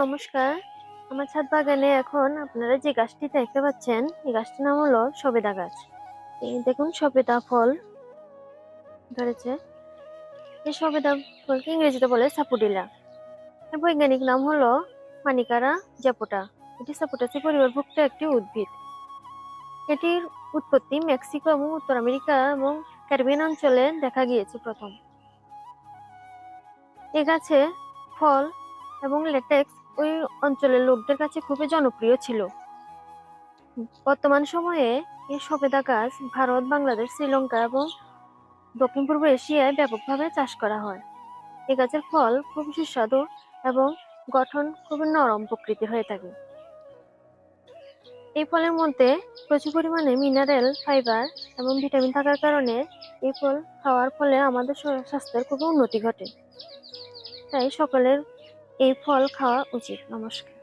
নমস্কার। আমার ছাদ বাগানে এখন আপনারা যে গাছটি দেখতে পাচ্ছেন, এই গাছটির নাম হলো সবেদা গাছ। এই দেখুন সবেদা ফল ধরেছে। এই সবেদা ফলকে ইংরেজিতে বলে সাপুডিলা এর বৈজ্ঞানিক নাম হলো মানিকারা জ্যাপোটা। এটি সাপোটাসি পরিবারভুক্ত একটি উদ্ভিদ। এটির উৎপত্তি মেক্সিকো এবং উত্তর আমেরিকা এবং ক্যারিবিয়ান অঞ্চলে দেখা গিয়েছে প্রথম। এ গাছে ফল এবং লেটেক্স ওই অঞ্চলের লোকদের কাছে খুবই জনপ্রিয় ছিল। বর্তমান সময়ে এই সবেদা গাছ ভারত, বাংলাদেশ, শ্রীলঙ্কা এবং দক্ষিণ পূর্ব এশিয়ায় ব্যাপকভাবে চাষ করা হয়। এই গাছের ফল খুব সুস্বাদু এবং গঠন খুবই নরম প্রকৃতির হয়ে থাকে। এই ফলের মধ্যে প্রচুর পরিমাণে মিনারেল ফাইবার এবং ভিটামিন থাকার কারণে এই ফল খাওয়ার ফলে আমাদের স্বাস্থ্যের খুব উন্নতি ঘটে। তাই সকলের এই ফল খাওয়া উচিত নমস্কার।